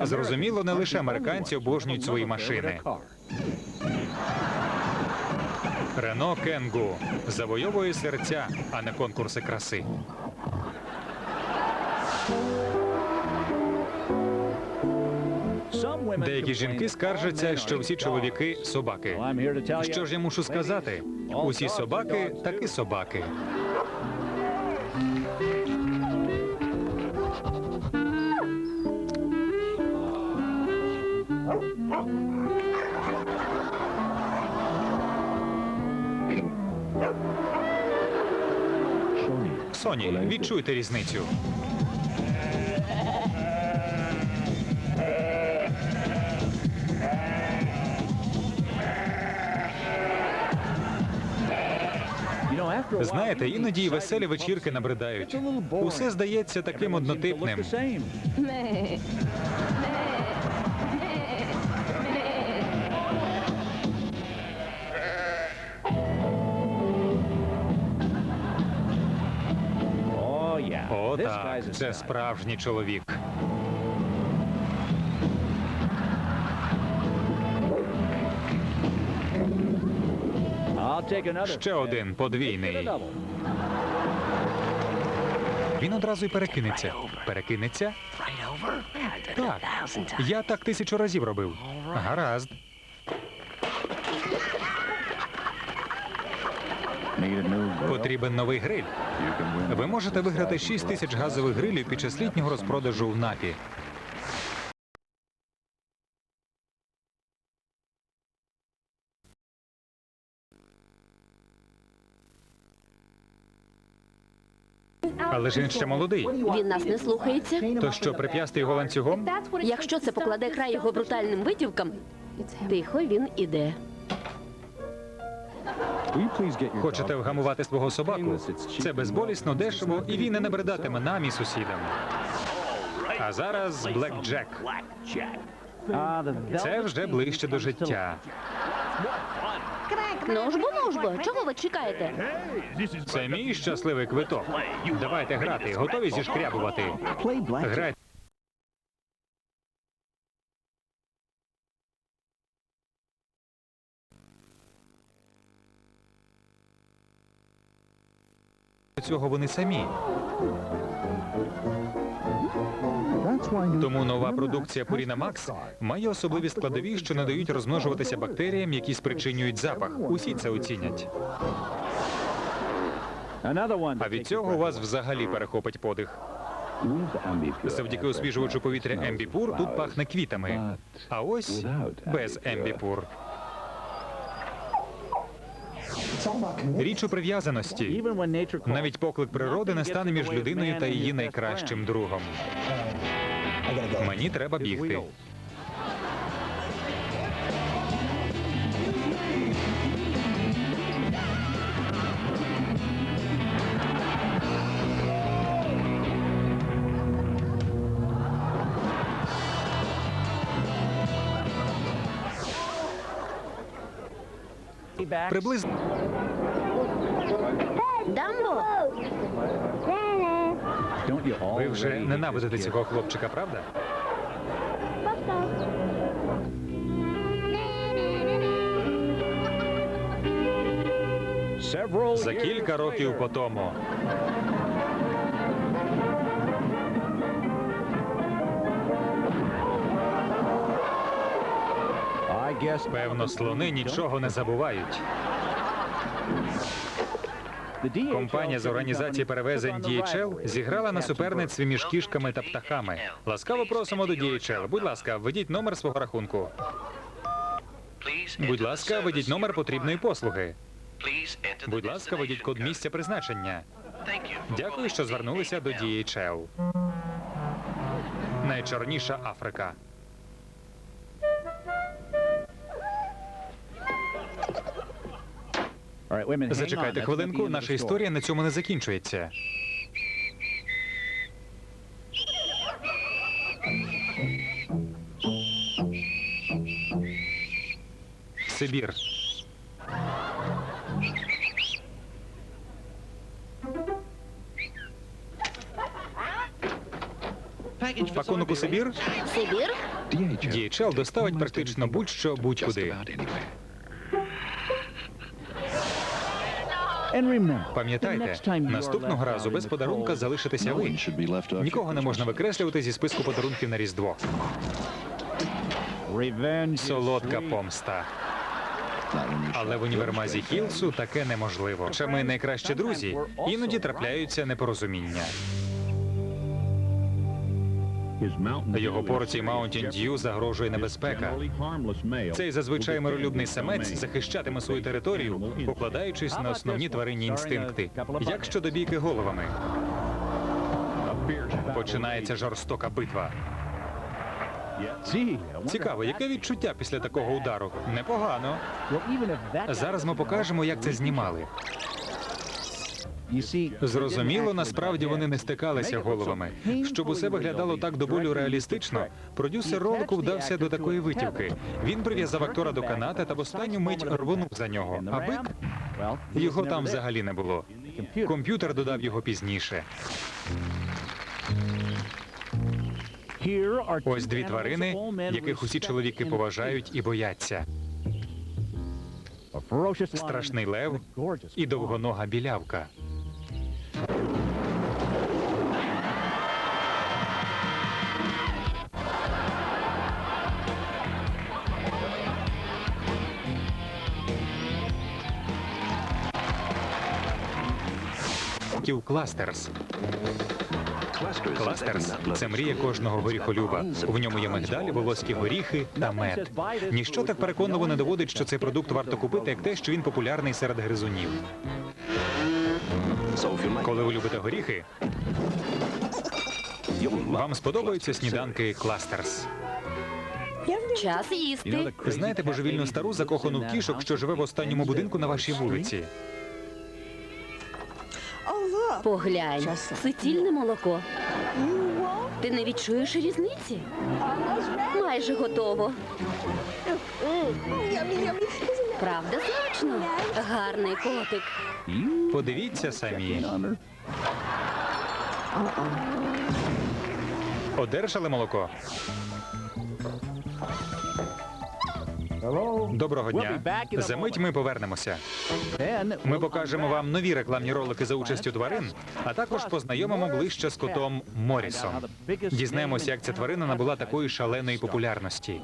Зрозуміло, не лише американці обожнюють свої машини. Рено Кенгу завойовує серця, а не конкурси краси. Деякі жінки скаржаться, що всі чоловіки собаки. Що ж я мушу сказати? Усі собаки таки собаки. Соні, відчуйте різницю. Знаєте, іноді й веселі вечірки набридають. Усе здається таким однотипним. О, так, це справжній чоловік. Ще один подвійний. Він одразу й перекинеться. Перекинеться? Так. Я так тисячу разів робив. Гаразд. Потрібен новий гриль. Ви можете виграти 6 тисяч газових грилів під час літнього розпродажу в НАПі. Але ж він ще молодий. Він нас не слухається. То що, прип'ясти його ланцюгом? Якщо це покладе край його брутальним витівкам, тихо він іде. Хочете вгамувати свого собаку? Це безболісно, дешево, і він не набридатиме нам і сусідам. А зараз Блек Джек. Це вже ближче до життя. Ну ж бо, ну ж бо, чого ви чекаєте? Це мій щасливий квиток. Давайте грати. Готові зішкрябувати. Грайте. Цього вони самі. Тому нова продукція Purina Max має особливі складові, що не дають розмножуватися бактеріям, які спричинюють запах. Усі це оцінять. А від цього у вас взагалі перехопить подих. Завдяки освіжувачу повітря Ембіпур тут пахне квітами. А ось без Ембіпур. Річ у прив'язаності. Навіть поклик природи не стане між людиною та її найкращим другом. Мені треба бігти. Приблизно Дамбо! ви вже ненавидите цього хлопчика, правда? За кілька років по тому. Певно, слони нічого не забувають. Компанія з організації перевезень DHL зіграла на суперництві між кішками та птахами. Ласкаво просимо до DHL. Будь ласка, введіть номер свого рахунку. Будь ласка, введіть номер потрібної послуги. Будь ласка, введіть код місця призначення. Дякую, що звернулися до DHL. Найчорніша Африка. Зачекайте хвилинку, наша історія на цьому не закінчується. Сибір. Пакунок у Сибір? Сибір? DHL доставить практично будь-що будь-куди. Пам'ятайте, наступного разу без подарунка залишитеся ви. Нікого не можна викреслювати зі списку подарунків на Різдво. Солодка помста. Але в універмазі Хілсу таке неможливо. Хоча ми найкращі друзі, іноді трапляються непорозуміння. Його порції Mountain Dew загрожує небезпека. Цей зазвичай миролюбний самець захищатиме свою територію, покладаючись на основні тваринні інстинкти. Як щодо бійки головами? Починається жорстока битва. Цікаво, яке відчуття після такого удару? Непогано. Зараз ми покажемо, як це знімали. Зрозуміло, насправді вони не стикалися головами. Щоб усе виглядало так до болю реалістично, продюсер ролику вдався до такої витівки. Він прив'язав актора до каната та в останню мить рвонув за нього. А бик його там взагалі не було. Комп'ютер додав його пізніше. Ось дві тварини, яких усі чоловіки поважають і бояться: страшний лев і довгонога білявка. Ків Кластерс. Кластерс це мрія кожного горіхолюба. В ньому є мигдалі, волоські горіхи та мед. Ніщо так переконливо не доводить, що цей продукт варто купити, як те, що він популярний серед гризунів. Коли ви любите горіхи, вам сподобаються сніданки Кластерс. Час їсти. Знаєте божевільну стару закохану в кішок, що живе в останньому будинку на вашій вулиці. Поглянь, суцільне молоко. Ти не відчуєш різниці? Майже готово. Правда, смачно? Гарний котик. Подивіться самі. Одержали молоко. Доброго дня. За мить ми повернемося. Ми покажемо вам нові рекламні ролики за участю тварин, а також познайомимо ближче з котом Морісом. Дізнаємося, як ця тварина набула такої шаленої популярності.